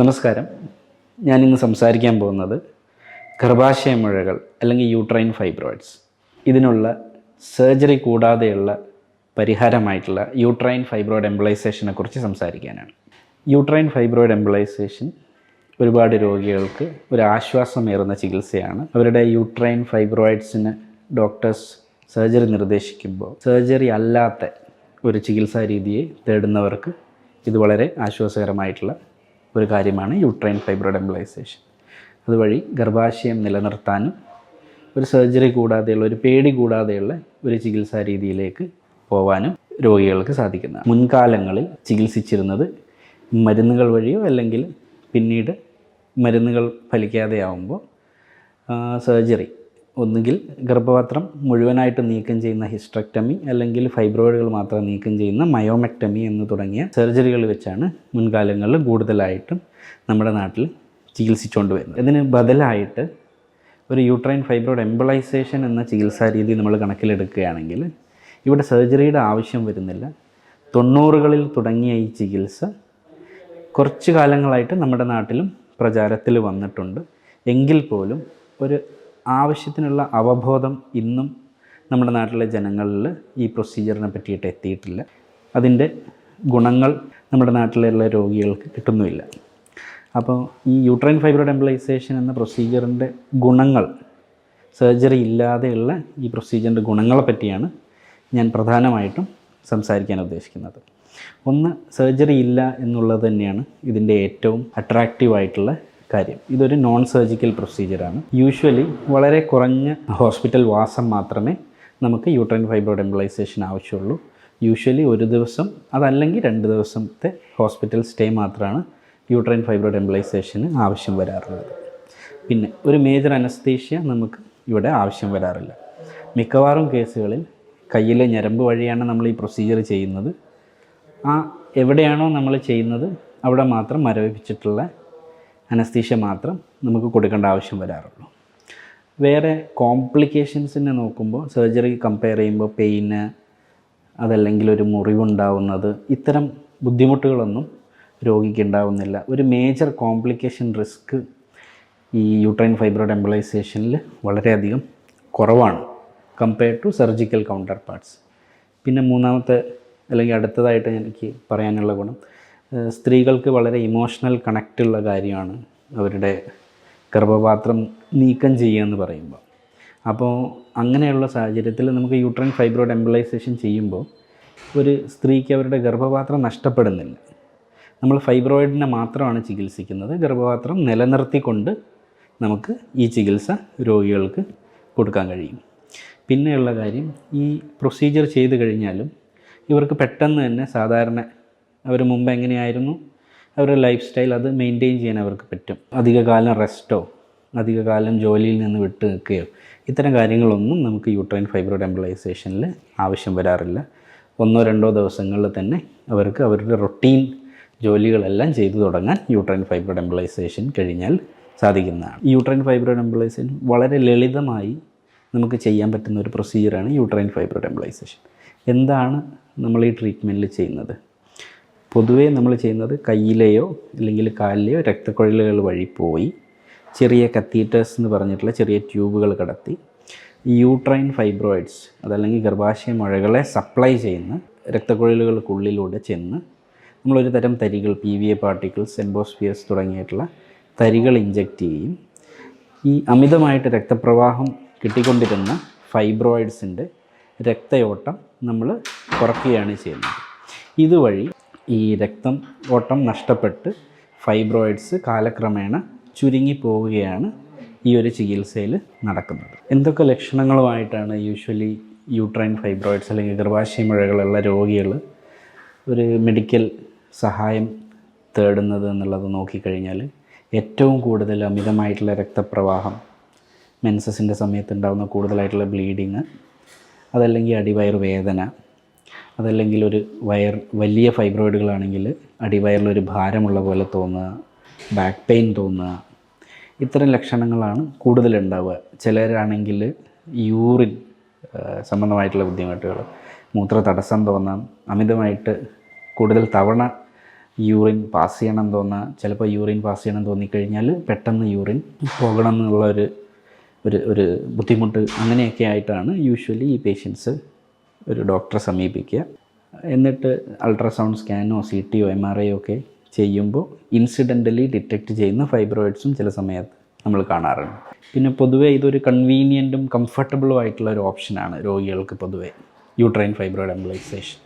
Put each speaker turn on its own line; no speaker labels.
നമസ്കാരം. ഞാനിന്ന് സംസാരിക്കാൻ പോകുന്നത് ഗർഭാശയ മുഴകൾ അല്ലെങ്കിൽ യൂട്രൈൻ ഫൈബ്രോയിഡ്സ് ഇതിനുള്ള സർജറി കൂടാതെയുള്ള പരിഹാരമായിട്ടുള്ള യൂട്രൈൻ ഫൈബ്രോയിഡ് എംബ്ലൈസേഷനെ കുറിച്ച് സംസാരിക്കാനാണ്. യൂട്രൈൻ ഫൈബ്രോയിഡ് എംബ്ലൈസേഷൻ ഒരുപാട് രോഗികൾക്ക് ഒരു ആശ്വാസമേറുന്ന ചികിത്സയാണ്. അവരുടെ യൂട്രൈൻ ഫൈബ്രോയിഡ്സിന് ഡോക്ടേഴ്സ് സർജറി നിർദ്ദേശിക്കുമ്പോൾ സർജറി അല്ലാത്ത ഒരു ചികിത്സാ രീതിയെ തേടുന്നവർക്ക് ഇത് വളരെ ആശ്വാസകരമായിട്ടുള്ള ഒരു കാര്യമാണ് യൂട്രൈൻ ഫൈബ്രോയിഡ് എംബ്ലൈസേഷൻ അതുവഴി ഗർഭാശയം നിലനിർത്താനും ഒരു സർജറി കൂടാതെയുള്ള ഒരു പേടി കൂടാതെയുള്ള ഒരു ചികിത്സാ രീതിയിലേക്ക് പോവാനും രോഗികൾക്ക് സാധിക്കുന്നതാണ്. മുൻകാലങ്ങളിൽ ചികിത്സിച്ചിരുന്നത് മരുന്നുകൾ വഴിയോ അല്ലെങ്കിൽ പിന്നീട് മരുന്നുകൾ ഫലിക്കാതെയാവുമ്പോൾ സർജറി ഒന്നുകിൽ ഗർഭപാത്രം മുഴുവനായിട്ട് നീക്കം ചെയ്യുന്ന ഹിസ്ട്രക്ടമി അല്ലെങ്കിൽ ഫൈബ്രോയിഡുകൾ മാത്രം നീക്കം ചെയ്യുന്ന മയോമെക്ടമി എന്ന് തുടങ്ങിയ സർജറികൾ വെച്ചാണ് മുൻകാലങ്ങളിൽ കൂടുതലായിട്ടും നമ്മുടെ നാട്ടിൽ ചികിത്സിച്ചുകൊണ്ട് വരുന്നത്. ഇതിന് ബദലായിട്ട് ഒരു യൂട്രൈൻ ഫൈബ്രോയിഡ് എംബിളൈസേഷൻ എന്ന ചികിത്സാ രീതി നമ്മൾ കണക്കിലെടുക്കുകയാണെങ്കിൽ ഇവിടെ സർജറിയുടെ ആവശ്യം വരുന്നില്ല. തൊണ്ണൂറുകളിൽ തുടങ്ങിയ ഈ ചികിത്സ കുറച്ച് കാലങ്ങളായിട്ട് നമ്മുടെ നാട്ടിലും പ്രചാരത്തിൽ വന്നിട്ടുണ്ട്. എങ്കിൽ പോലും ഒരു ആവശ്യത്തിനുള്ള അവബോധം ഇന്നും നമ്മുടെ നാട്ടിലെ ജനങ്ങളിൽ ഈ പ്രൊസീജിയറിനെ പറ്റിയിട്ട് എത്തിയിട്ടില്ല. അതിന്റെ ഗുണങ്ങൾ നമ്മുടെ നാട്ടിലുള്ള രോഗികൾക്ക് കിട്ടുന്നുമില്ല. അപ്പോൾ ഈ യൂട്രൈൻ ഫൈബ്രോയിഡ് എംബ്ലൈസേഷൻ എന്ന പ്രൊസീജിയറിന്റെ ഗുണങ്ങൾ സർജറി ഇല്ലാതെയുള്ള ഈ പ്രൊസീജിയറിന്റെ ഗുണങ്ങളെ പറ്റിയാണ് ഞാൻ പ്രധാനമായിട്ടും സംസാരിക്കാൻ ഉദ്ദേശിക്കുന്നത്. ഒന്ന് സർജറി ഇല്ല എന്നുള്ളത് തന്നെയാണ് ഇതിന്റെ ഏറ്റവും അട്രാക്റ്റീവ് ആയിട്ടുള്ള കാര്യം. ഇതൊരു നോൺ സർജിക്കൽ പ്രൊസീജിയറാണ് യൂഷ്വലി വളരെ കുറഞ്ഞ ഹോസ്പിറ്റൽ വാസം മാത്രമേ നമുക്ക് യൂട്രൈൻ ഫൈബ്രോയിഡ് എംബ്ലൈസേഷൻ ആവശ്യമുള്ളൂ. യൂഷ്വലി ഒരു ദിവസം അതല്ലെങ്കിൽ രണ്ട് ദിവസത്തെ ഹോസ്പിറ്റൽ സ്റ്റേ മാത്രമാണ് യൂട്രൈൻ ഫൈബ്രോയിഡ് എംബ്ലൈസേഷന് ആവശ്യം വരാറുള്ളത്. പിന്നെ ഒരു മേജർ അനസ്തീഷ്യ നമുക്ക് ഇവിടെ ആവശ്യം വരാറില്ല. മിക്കവാറും കേസുകളിൽ കയ്യിലെ ഞരമ്പ് വഴിയാണ് നമ്മൾ ഈ പ്രൊസീജിയർ ചെയ്യുന്നത്. ആ എവിടെയാണോ നമ്മൾ ചെയ്യുന്നത് അവിടെ മാത്രം മരവിപ്പിച്ചിട്ടുള്ള അനസ്തീഷ്യ മാത്രം നമുക്ക് കൊടുക്കേണ്ട ആവശ്യം വരാറുള്ളൂ. വേറെ കോംപ്ലിക്കേഷൻസിനെ നോക്കുമ്പോൾ സർജറി കമ്പയർ ചെയ്യുമ്പോൾ പെയിന് അതല്ലെങ്കിൽ ഒരു മുറിവുണ്ടാവുന്നത് ഇത്തരം ബുദ്ധിമുട്ടുകളൊന്നും രോഗിക്ക് ഉണ്ടാവുന്നില്ല. ഒരു മേജർ കോംപ്ലിക്കേഷൻ റിസ്ക് ഈ യൂട്രൈൻ ഫൈബ്രോഡ് എംബ്ലൈസേഷനിൽ വളരെയധികം കുറവാണ് compare to surgical counterparts പിന്നെ മൂന്നാമത്തെ അല്ലെങ്കിൽ അടുത്തതായിട്ട് എനിക്ക് പറയാനുള്ള ഗുണം സ്ത്രീകൾക്ക് വളരെ ഇമോഷണൽ കണക്റ്റുള്ള കാര്യമാണ് അവരുടെ ഗർഭപാത്രം നീക്കം ചെയ്യുക എന്ന് പറയുമ്പോൾ. അപ്പോൾ അങ്ങനെയുള്ള സാഹചര്യത്തിൽ നമുക്ക് യൂട്രൈൻ ഫൈബ്രോയിഡ് എംബലൈസേഷൻ ചെയ്യുമ്പോൾ ഒരു സ്ത്രീക്ക് അവരുടെ ഗർഭപാത്രം നഷ്ടപ്പെടുന്നില്ല. നമ്മൾ ഫൈബ്രോയിഡിനെ മാത്രമാണ് ചികിത്സിക്കുന്നത്. ഗർഭപാത്രം നിലനിർത്തിക്കൊണ്ട് നമുക്ക് ഈ ചികിത്സ രോഗികൾക്ക് കൊടുക്കാൻ കഴിയും. പിന്നെയുള്ള കാര്യം ഈ പ്രൊസീജിയർ ചെയ്ത് കഴിഞ്ഞാലും ഇവർക്ക് പെട്ടെന്ന് തന്നെ സാധാരണ അവർ മുമ്പ് എങ്ങനെയായിരുന്നു? അവരുടെ ലൈഫ് സ്റ്റൈൽ അത് മെയിന്റെയിൻ ചെയ്യാൻ അവർക്ക് പറ്റും. അധികകാലം റെസ്റ്റോ അധികകാലം ജോലിയിൽ നിന്ന് വിട്ട് നിൽക്കുകയോ ഇത്തരം കാര്യങ്ങളൊന്നും നമുക്ക് യൂട്രൈൻ ഫൈബ്രോയിഡ് എംപ്ലൈസേഷനിൽ ആവശ്യം വരാറില്ല. ഒന്നോ രണ്ടോ ദിവസങ്ങളിൽ തന്നെ അവർക്ക് അവരുടെ റൊട്ടീൻ ജോലികളെല്ലാം ചെയ്തു തുടങ്ങാൻ യൂട്രൈൻ ഫൈബ്രോയിഡ് എംപ്ലൈസേഷൻ കഴിഞ്ഞാൽ സാധിക്കുന്നതാണ്. യൂട്രൈൻ ഫൈബ്രോയിഡ് എംബിളൈസേഷൻ വളരെ ലളിതമായി നമുക്ക് ചെയ്യാൻ പറ്റുന്ന ഒരു പ്രൊസീജിയറാണ് യൂട്രൈൻ ഫൈബ്രോയിഡ് എംപ്ലൈസേഷൻ എന്താണ് നമ്മൾ ഈ ട്രീറ്റ്മെന്റിൽ ചെയ്യുന്നത്? പൊതുവേ നമ്മൾ ചെയ്യുന്നത് കയ്യിലെയോ അല്ലെങ്കിൽ കാലിലെയോ രക്തക്കുഴലുകൾ വഴി പോയി ചെറിയ കത്തീറ്റേഴ്സ് എന്ന് പറഞ്ഞിട്ടുള്ള ചെറിയ ട്യൂബുകൾ കടത്തി യൂട്രൈൻ ഫൈബ്രോയിഡ്സ് അതല്ലെങ്കിൽ ഗർഭാശയ മുഴകളെ സപ്ലൈ ചെയ്യുന്ന രക്തക്കുഴലുകൾക്കുള്ളിലൂടെ ചെന്ന് നമ്മളൊരു തരം തരികൾ P V A particles Embospheres തുടങ്ങിയിട്ടുള്ള തരികൾ ഇഞ്ചെക്റ്റ് ചെയ്യും. ഈ അമിതമായിട്ട് രക്തപ്രവാഹം കിട്ടിക്കൊണ്ടിരുന്ന ഫൈബ്രോയിഡ്സിന്റെ രക്തയോട്ടം നമ്മൾ കുറയ്ക്കുകയാണ് ചെയ്യുന്നത്. ഇതുവഴി ഈ രക്തം ഓട്ടം നഷ്ടപ്പെട്ട് ഫൈബ്രോയിഡ്സ് കാലക്രമേണ ചുരുങ്ങി പോവുകയാണ് ഈ ഒരു ചികിത്സയിൽ നടക്കുന്നത്. എന്തൊക്കെ ലക്ഷണങ്ങളുമായിട്ടാണ് യൂഷ്വലി യൂട്രൈൻ ഫൈബ്രോയിഡ്സ് അല്ലെങ്കിൽ ഗർഭാശയ മുഴകളുള്ള രോഗികൾ ഒരു മെഡിക്കൽ സഹായം തേടുന്നത് എന്നുള്ളത് നോക്കിക്കഴിഞ്ഞാൽ ഏറ്റവും കൂടുതൽ അമിതമായിട്ടുള്ള രക്തപ്രവാഹം മെൻസസിന്റെ സമയത്ത് ഉണ്ടാകുന്ന കൂടുതലായിട്ടുള്ള ബ്ലീഡിങ് അതല്ലെങ്കിൽ അടിവയർ വേദന അതല്ലെങ്കിൽ ഒരു വയർ വലിയ ഫൈബ്രോയിഡുകളാണെങ്കിൽ അടിവയറിലൊരു ഭാരമുള്ള പോലെ തോന്നുക ബാക്ക് പെയിൻ തോന്നുക ഇത്തരം ലക്ഷണങ്ങളാണ് കൂടുതലുണ്ടാവുക. ചിലരാണെങ്കിൽ യൂറിൻ സംബന്ധമായിട്ടുള്ള ബുദ്ധിമുട്ടുകൾ മൂത്ര തടസ്സം തോന്നാം അമിതമായിട്ട് കൂടുതൽ തവണ യൂറിൻ പാസ് ചെയ്യണം തോന്നുക ചിലപ്പോൾ യൂറിൻ പാസ് ചെയ്യണം തോന്നിക്കഴിഞ്ഞാൽ പെട്ടെന്ന് യൂറിൻ പോകണം എന്നുള്ള ഒരു ഒരു ഒരു ബുദ്ധിമുട്ട് അങ്ങനെയൊക്കെ ആയിട്ടാണ് യൂഷ്വലി ഈ പേഷ്യൻസ് ഒരു ഡോക്ടറെ സമീപിക്കുക. എന്നിട്ട് അൾട്രാസൗണ്ട് സ്കാനോ സി ടിയോ എം ആർ ഐ ഒക്കെ ചെയ്യുമ്പോൾ ഇൻസിഡന്റലി ഡിറ്റക്റ്റ് ചെയ്യുന്ന ഫൈബ്രോയിഡ്സും ചില സമയത്ത് നമ്മൾ കാണാറുണ്ട്. പിന്നെ പൊതുവേ ഇതൊരു കൺവീനിയന്റും കംഫർട്ടബിളും ആയിട്ടുള്ള ഒരു ഓപ്ഷനാണ് രോഗികൾക്ക് പൊതുവേ. Uterine fibroid embolisation